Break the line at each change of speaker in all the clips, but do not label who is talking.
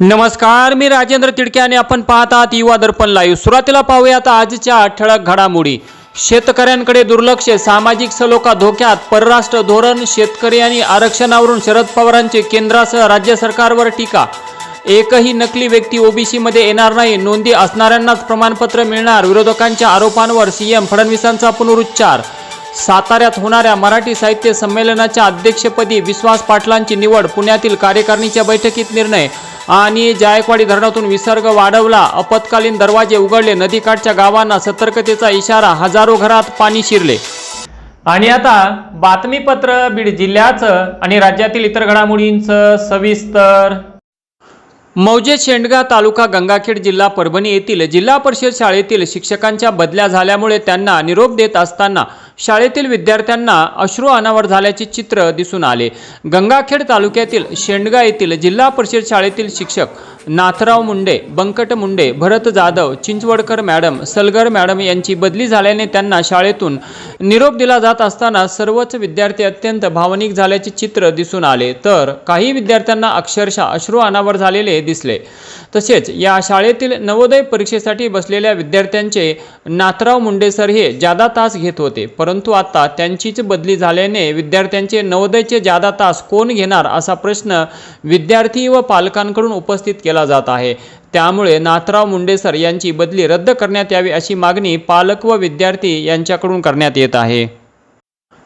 नमस्कार मी राजेंद्र तिडके आणि आपण पाहत आहात युवा दर्पण लाईव्ह सुरुवातीला पाहूयात आजच्या ठळक घडामोडी. शेतकऱ्यांकडे दुर्लक्ष सामाजिक सलोखा धोक्यात परराष्ट्र धोरण शेतकरी आणि आरक्षणावरून शरद पवारांचे केंद्रासह राज्य सरकारवर टीका. एकही नकली व्यक्ती ओबीसीमध्ये येणार नाही नोंदी असणाऱ्यांनाच प्रमाणपत्र मिळणार विरोधकांच्या आरोपांवर सीएम फडणवीसांचा पुनरुच्चार. साताऱ्यात होणाऱ्या मराठी साहित्य संमेलनाच्या अध्यक्षपदी विश्वास पाटलांची निवड पुण्यातील कार्यकारिणीच्या बैठकीत निर्णय. आणि जायकवाडी धरणातून विसर्ग वाढवला. आपत्कालीन दरवाजे उघडले. नदीकाठच्या गावांना सतर्कतेचा इशारा. हजारो घरात पाणी शिरले. आणि आता बातमीपत्र बीड जिल्ह्याचं आणि राज्यातील इतर घडामोडींचं सविस्तर. मौजे शेंडगा तालुका गंगाखेड जिल्हा परभणी येथील जिल्हा परिषद शाळेतील शिक्षकांच्या बदल्या झाल्यामुळे त्यांना निरोप देत असताना शाळेतील विद्यार्थ्यांना अश्रू अनावर झाल्याचे चित्र दिसून आले. गंगाखेड तालुक्यातील शेंडगा येथील जिल्हा परिषद शाळेतील शिक्षक नाथराव मुंडे बंकट मुंडे भरत जाधव चिंचवडकर मॅडम सलगर मॅडम यांची बदली झाल्याने त्यांना शाळेतून निरोप दिला जात असताना सर्वच विद्यार्थी अत्यंत भावनिक झाल्याचे चित्र दिसून आले. तर काही विद्यार्थ्यांना अक्षरशः अश्रू अनावर झालेले दिसले. तसेच या शाळेतील नवोदय परीक्षेसाठी बसलेल्या विद्यार्थ्यांचे नाथराव मुंडे सर हे जादा तास घेत होते परंतु आता त्यांचीच बदली झाल्याने विद्यार्थ्यांचे नवोदयचे जादा तास कोण घेणार असा प्रश्न विद्यार्थी व पालकांकडून उपस्थित केला जात आहे. त्यामुळे नाथराव मुंडेसर यांची बदली रद्द करण्यात यावी अशी मागणी पालक व विद्यार्थी यांच्याकडून करण्यात येत आहे.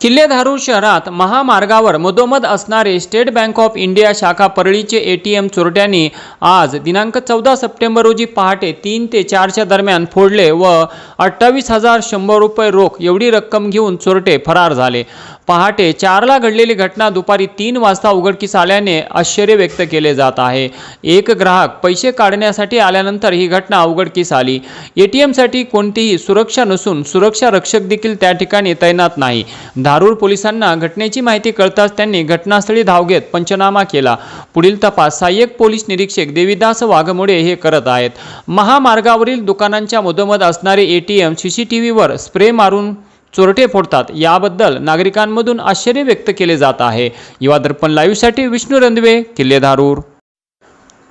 किल्लेधारू शहरात महामार्गावर मधोमध असणारे स्टेट बँक ऑफ इंडिया शाखा परळीचे ए टी एम चोरट्यांनी आज दिनांक चौदा सप्टेंबर रोजी पहाटे तीन ते चारच्या दरम्यान फोडले व अठ्ठावीस हजार शंभर रुपये रोख एवढी रक्कम घेऊन चोरटे फरार झाले. पहाटे चारला घडलेली घटना दुपारी तीन वाजता उघडकीस आल्याने आश्चर्य व्यक्त केले जात आहे. एक ग्राहक पैसे काढण्यासाठी आल्यानंतर ही घटना उघडकीस आली. ए टी एमसाठी कोणतीही सुरक्षा नसून सुरक्षा रक्षक देखील त्या ठिकाणी तैनात नाही. धारूर पोलिसांना घटनेची माहिती कळताच त्यांनी घटनास्थळी धाव घेत पंचनामा केला. पुढील तपास सहाय्यक पोलीस निरीक्षक देविदास वाघमोडे हे करत आहेत. महामार्गावरील दुकानांच्या मधोमध असणारे A T M C C T व्हीवर स्प्रे मारून चोरटे फोडतात. याबद्दल नागरिकांमधून आश्चर्य व्यक्त केले जात आहे. युवा दर्पण लाईव्हसाठी विष्णू रंधवे किल्लेधारूर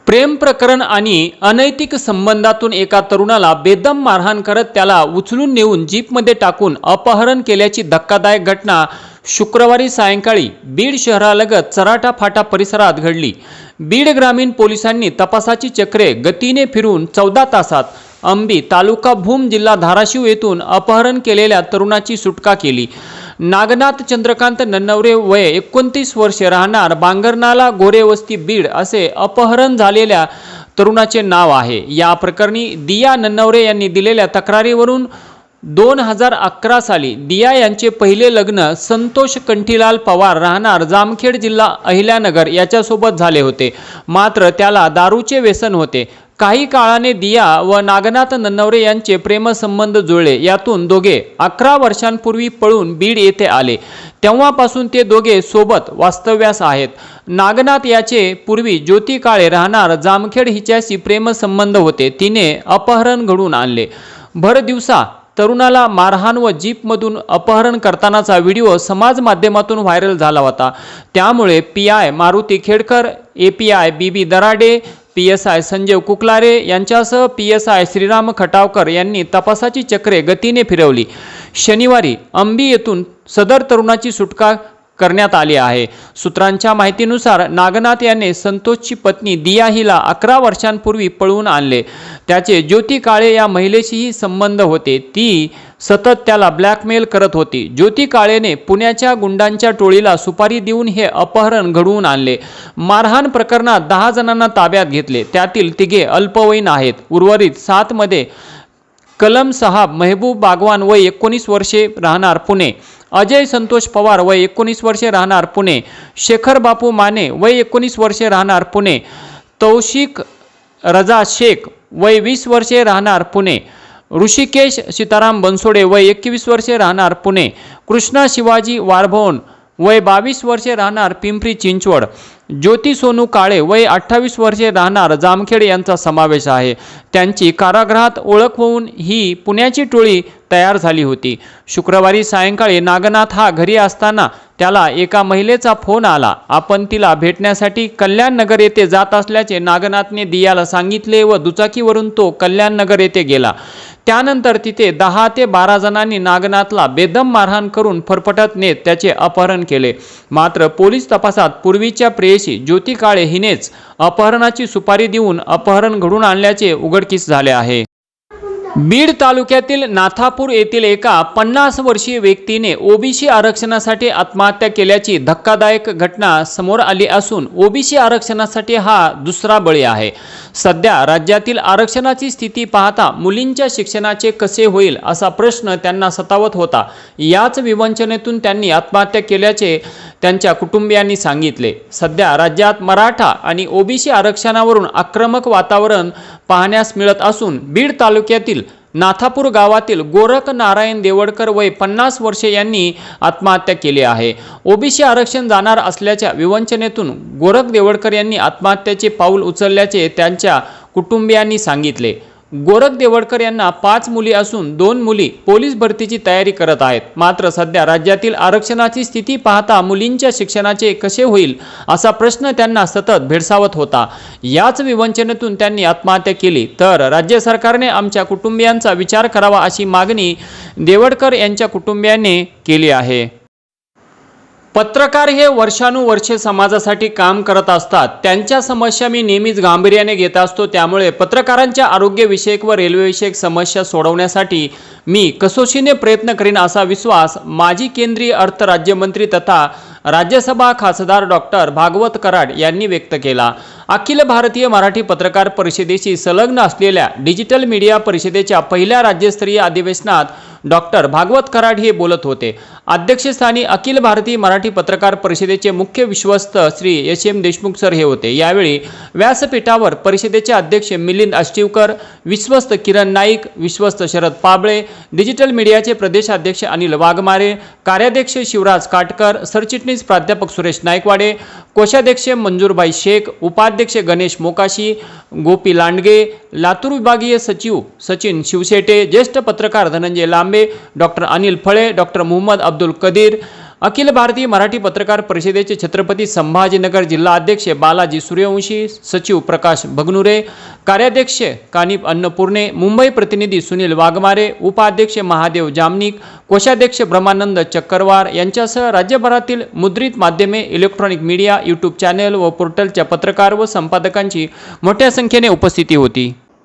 प्रेम प्रकरण आणि अनैतिक संबंधातून एका तरुणाला बेदम मारहाण करत त्याला उचलून नेऊन जीपमध्ये टाकून अपहरण केल्याची धक्कादायक घटना शुक्रवारी सायंकाळी बीड शहरालगत चराटा फाटा परिसरात घडली. बीड ग्रामीण पोलिसांनी तपासाची चक्रे गतीने फिरून चौदा तासात अंबी तालुका भूम जिल्हा धाराशिव येथून अपहरण केलेल्या तरुणाची सुटका केली. नागनाथ चंद्रकांत नन्नवरे वय एकोणतीस वर्षे राहणार बांगरनाला गोरेवस्ती बीड असे अपहरण झालेल्या तरुणाचे नाव आहे. या प्रकरणी दिया नन्नवरे यांनी दिलेल्या तक्रारीवरून दोन हजार अकरा साली दिया यांचे पहिले लग्न संतोष कंठीलाल पवार राहणार जामखेड जिल्हा अहिल्यानगर याच्यासोबत झाले होते. मात्र त्याला दारूचे व्यसन होते. काही काळाने दिया व नागनाथ नन्नवरे यांचे प्रेमसंबंध जुळले. यातून दोघे अकरा वर्षांपूर्वी पळून बीड येथे आले. तेव्हापासून ते दोघे सोबत वास्तव्यास आहेत. नागनाथ याचे पूर्वी ज्योती काळे राहणार जामखेड हिच्याशी प्रेमसंबंध होते. तिने अपहरण घडून आणले. भर दिवसा तरुणाला मारहाण व जीपमधून अपहरण करतानाचा व्हिडिओ समाज माध्यमातून व्हायरल झाला होता. त्यामुळे P I Maruti Khedkar A P I B B Darade P S I Sanjeev Kuklare यांच्यासह P S I Shriram Khatavkar यांनी तपासाची चक्रे गतीने फिरवली. शनिवारी अंबी येथून सदर तरुणाची सुटका करण्यात आली आहे. सूत्रांच्या माहितीनुसार नागनाथ याने संतोषची पत्नी दिया हिला अकरा वर्षांपूर्वी पळवून आणले. त्याचे ज्योती काळे या महिलेशीही संबंध होते. ती सतत त्याला ब्लॅकमेल करत होती. ज्योती काळेने पुण्याच्या गुंडांच्या टोळीला सुपारी देऊन हे अपहरण घडवून आणले. मारहाण प्रकरणात दहा जणांना ताब्यात घेतले. त्यातील तिघे अल्पवयीन आहेत. उर्वरित सातमध्ये कलम साहब मेहबूब बागवान वय एकोणीस वर्षे राहणार पुणे. अजय संतोष पवार वय एकोणीस वर्षे राहणार पुणे. शेखर बापू माने वय एकोणीस वर्षे राहणार पुणे. तौशिक रजा शेख वय वीस वर्षे राहणार पुणे. ऋषिकेश सीताराम बनसोडे वय एकवीस वर्षे राहणार पुणे. कृष्णा शिवाजी वारभवन वय बावीस वर्षे राहणार पिंपरी चिंचवड. ज्योती सोनू काळे वय अठ्ठावीस वर्षे राहणार जामखेड यांचा समावेश आहे. त्यांची कारागृहात ओळख होऊन ही पुण्याची टोळी तयार झाली होती. शुक्रवारी सायंकाळी नागनाथ हा घरी असताना त्याला एका महिलेचा फोन आला. आपण तिला भेटण्यासाठी कल्याणनगर येथे जात असल्याचे नागनाथने दियाला सांगितले व दुचाकीवरून तो कल्याणनगर येथे गेला. त्यानंतर तिथे दहा ते बारा जणांनी नागनाथला बेदम मारहाण करून फरफटत नेत त्याचे अपहरण केले. मात्र पोलीस तपासात पूर्वीच्या प्रेयसी ज्योती काळे हिनेच अपहरणाची सुपारी देऊन अपहरण घडून आणल्याचे उघडकीस झाले आहे. बीड तालुक्यातील नाथापूर येथील एका पन्नास वर्षीय व्यक्तीने ओबीसी आरक्षणासाठी आत्महत्या केल्याची धक्कादायक घटना समोर आली असून ओबीसी आरक्षणासाठी हा दुसरा बळी आहे. सध्या राज्यातील आरक्षणाची स्थिती पाहता मुलींच्या शिक्षणाचे कसे होईल असा प्रश्न त्यांना सतावत होता. याच विवंचनेतून त्यांनी आत्महत्या केल्याचे त्यांच्या कुटुंबियांनी सांगितले. सध्या राज्यात मराठा आणि ओबीसी आरक्षणावरून आक्रमक वातावरण पाहण्यास मिळत असून बीड तालुक्यातील नाथापूर गावातील गोरख नारायण देवडकर वय पन्नास वर्षे यांनी आत्महत्या केली आहे. ओबीसी आरक्षण जाणार असल्याच्या विवंचनेतून गोरख देवडकर यांनी आत्महत्याचे पाऊल उचलल्याचे त्यांच्या कुटुंबियांनी सांगितले. गोरख देवडकर यांना पाच मुली असून दोन मुली पोलीस भरतीची तयारी करत आहेत. मात्र सध्या राज्यातील आरक्षणाची स्थिती पाहता मुलींच्या शिक्षणाचे कसे होईल असा प्रश्न त्यांना सतत भेडसावत होता. याच विवंचनेतून त्यांनी आत्महत्या केली. तर राज्य सरकारने आमच्या कुटुंबियांचा विचार करावा अशी मागणी देवडकर यांच्या कुटुंबियांनी केली आहे. पत्रकार हे वर्षानुवर्षे समाजासाठी काम करत असतात. त्यांच्या समस्या मी नेहमीच गांभीर्याने घेत असतो. त्यामुळे पत्रकारांच्या आरोग्यविषयक व रेल्वेविषयक समस्या सोडवण्यासाठी मी कसोशीने प्रयत्न करीन असा विश्वास माजी केंद्रीय अर्थ राज्यमंत्री तथा राज्यसभा खासदार डॉक्टर भागवत कराड यांनी व्यक्त केला. अखिल भारतीय मराठी पत्रकार परिषदेशी संलग्न असलेल्या डिजिटल मीडिया परिषदेच्या पहिल्या राज्यस्तरीय अधिवेशनात डॉक्टर भागवत कराड हे बोलत होते. अध्यक्षस्थानी अखिल भारतीय मराठी पत्रकार परिषदेचे मुख्य विश्वस्त Shri S M Deshmukh sir हे होते. यावेळी व्यासपीठावर परिषदेचे अध्यक्ष मिलिंद अष्टीवकर विश्वस्त किरण नाईक विश्वस्त शरद पाबळे डिजिटल मीडियाचे प्रदेशाध्यक्ष अनिल वाघमारे कार्याध्यक्ष शिवराज काटकर सरचिटणीस प्राध्यापक सुरेश नायकवाडे कोषाध्यक्ष मंजूरबाई शेख उपाध्यक्ष गणेश मोकाशी गोपी लांडगे लातूर विभागीय सचिव सचिन शिवशेटे ज्येष्ठ पत्रकार धनंजय लांबे डॉक्टर अनिल फळे डॉक्टर मोहम्मद अब्दुल कदीर अखिल भारतीय मराठी पत्रकार परिषदेचे छत्रपती संभाजीनगर जिल्हा अध्यक्ष बालाजी सूर्यवंशी सचिव प्रकाश भगनुरे कार्याध्यक्ष कानिप अन्नपूर्णे मुंबई प्रतिनिधी सुनील वाघमारे उपाध्यक्ष महादेव जामनिक कोषाध्यक्ष ब्रह्मानंद चक्करवार यांच्यासह राज्यभरातील मुद्रित माध्यमे इलेक्ट्रॉनिक मीडिया यूट्यूब चॅनेल व पोर्टलच्या पत्रकार व संपादकांची मोठ्या संख्येने उपस्थिती होती.